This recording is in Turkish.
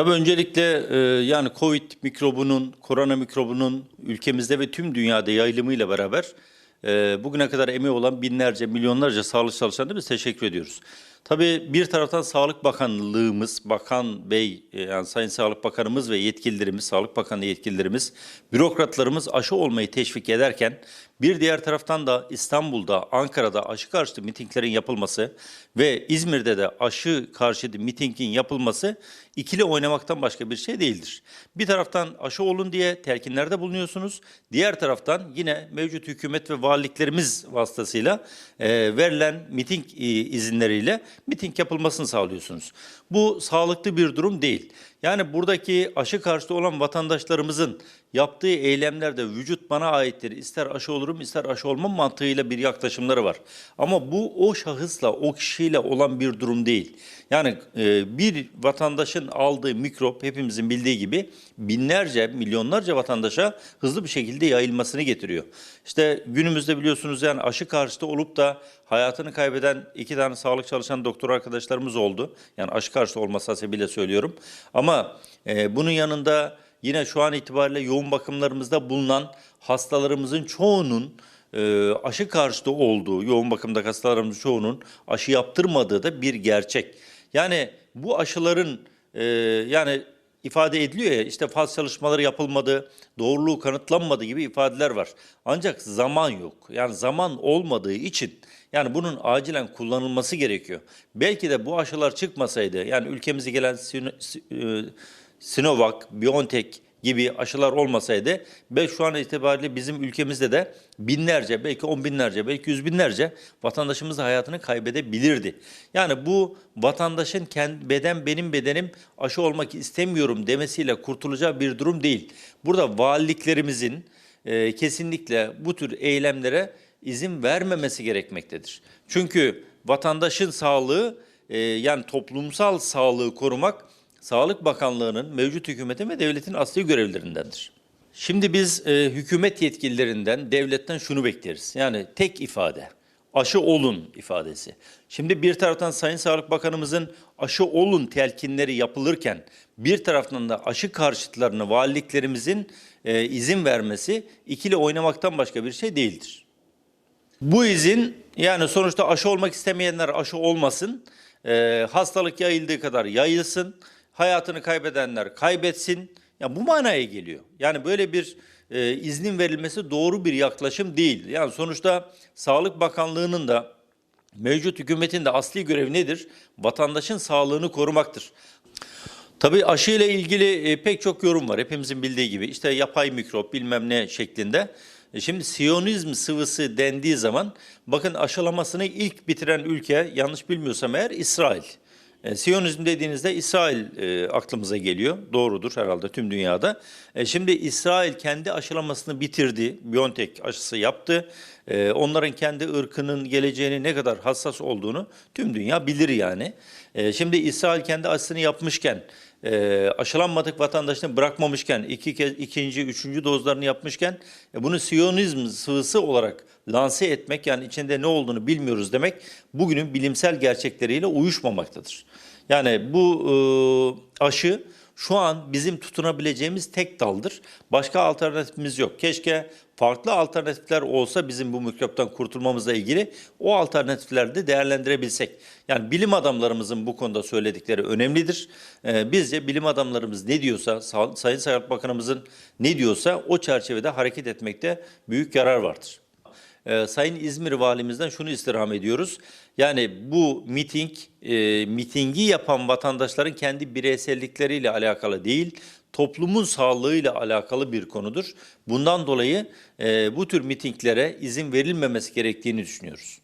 Tabii öncelikle e, yani Covid mikrobunun, korona mikrobunun ülkemizde ve tüm dünyada yayılımıyla beraber e, bugüne kadar emeği olan binlerce, milyonlarca sağlık çalışanına biz teşekkür ediyoruz. Tabii bir taraftan Sağlık Bakanlığımız, Bakan Bey, e, yani Sayın Sağlık Bakanımız ve yetkililerimiz, Sağlık Bakanlığı yetkililerimiz, bürokratlarımız aşı olmayı teşvik ederken bir diğer taraftan da İstanbul'da, Ankara'da aşı karşıtı mitinglerin yapılması ve İzmir'de de aşı karşıtı mitingin yapılması ikili oynamaktan başka bir şey değildir. Bir taraftan aşı olun diye telkinlerde bulunuyorsunuz. Diğer taraftan yine mevcut hükümet ve valiliklerimiz vasıtasıyla e, verilen miting e, izinleriyle miting yapılmasını sağlıyorsunuz. Bu sağlıklı bir durum değil. Yani buradaki aşı karşıtı olan vatandaşlarımızın yaptığı eylemlerde vücut bana aittir. İster aşı olurum ister aşı olmam mantığıyla bir yaklaşımları var. Ama bu o şahısla o kişiyle olan bir durum değil. Yani e, bir vatandaşın aldığı mikrop hepimizin bildiği gibi binlerce milyonlarca vatandaşa hızlı bir şekilde yayılmasını getiriyor. İşte günümüzde biliyorsunuz yani aşı karşıtı olup da hayatını kaybeden iki tane sağlık çalışan doktor arkadaşlarımız oldu. Yani aşı karşıtı olması hasebiyle söylüyorum. Ama e, bunun yanında yine şu an itibariyle yoğun bakımlarımızda bulunan hastalarımızın çoğunun e, aşı karşıtı olduğu, yoğun bakımda hastalarımızın çoğunun aşı yaptırmadığı da bir gerçek. Yani bu aşıların e, yani ifade ediliyor ya işte faz çalışmaları yapılmadı, doğruluğu kanıtlanmadı gibi ifadeler var. Ancak zaman yok. Yani zaman olmadığı için yani bunun acilen kullanılması gerekiyor. Belki de bu aşılar çıkmasaydı yani ülkemize gelen e, Sinovac, BioNTech gibi aşılar olmasaydı ve şu an itibariyle bizim ülkemizde de binlerce belki on binlerce belki yüz binlerce vatandaşımız da hayatını kaybedebilirdi. Yani bu vatandaşın kendi beden benim bedenim aşı olmak istemiyorum demesiyle kurtulacağı bir durum değil. Burada valiliklerimizin e, kesinlikle bu tür eylemlere izin vermemesi gerekmektedir. Çünkü vatandaşın sağlığı e, yani toplumsal sağlığı korumak Sağlık Bakanlığı'nın, mevcut hükümetin ve devletin asli görevlerindendir. Şimdi biz e, hükümet yetkililerinden, devletten şunu bekleriz. Yani tek ifade, aşı olun ifadesi. Şimdi bir taraftan Sayın Sağlık Bakanımızın aşı olun telkinleri yapılırken bir taraftan da aşı karşıtlarını valiliklerimizin e, izin vermesi ikili oynamaktan başka bir şey değildir. Bu izin yani sonuçta aşı olmak istemeyenler aşı olmasın, e, hastalık yayıldığı kadar yayılsın, hayatını kaybedenler kaybetsin. Ya bu manaya geliyor. Yani böyle bir e, iznin verilmesi doğru bir yaklaşım değil. Yani sonuçta Sağlık Bakanlığı'nın da mevcut hükümetin de asli görevi nedir? Vatandaşın sağlığını korumaktır. Tabii aşı ile ilgili e, pek çok yorum var. Hepimizin bildiği gibi işte yapay mikrop bilmem ne şeklinde. E, Şimdi Siyonizm sıvısı dendiği zaman bakın aşılamasını ilk bitiren ülke yanlış bilmiyorsam eğer İsrail. E, Siyonizm dediğinizde İsrail e, aklımıza geliyor. Doğrudur herhalde tüm dünyada. E, şimdi İsrail kendi aşılamasını bitirdi. BioNTech aşısı yaptı. E, onların kendi ırkının geleceğini ne kadar hassas olduğunu tüm dünya bilir yani. E, şimdi İsrail kendi aşısını yapmışken e, aşılanmadık vatandaşını bırakmamışken, iki kez, ikinci, üçüncü dozlarını yapmışken e, bunu Siyonizm sıvısı olarak lanse etmek yani içinde ne olduğunu bilmiyoruz demek bugünün bilimsel gerçekleriyle uyuşmamaktadır. Yani bu e, aşı şu an bizim tutunabileceğimiz tek daldır. Başka alternatifimiz yok. Keşke farklı alternatifler olsa bizim bu mikroptan kurtulmamızla ilgili o alternatifleri de değerlendirebilsek. Yani bilim adamlarımızın bu konuda söyledikleri önemlidir. Ee, bizce bilim adamlarımız ne diyorsa, Sa- Sayın Sağlık Bakanımızın ne diyorsa o çerçevede hareket etmekte büyük yarar vardır. Ee, Sayın İzmir Valimizden şunu istirham ediyoruz. Yani bu miting, e, mitingi yapan vatandaşların kendi bireysellikleriyle alakalı değil, toplumun sağlığıyla alakalı bir konudur. Bundan dolayı e, bu tür mitinglere izin verilmemesi gerektiğini düşünüyoruz.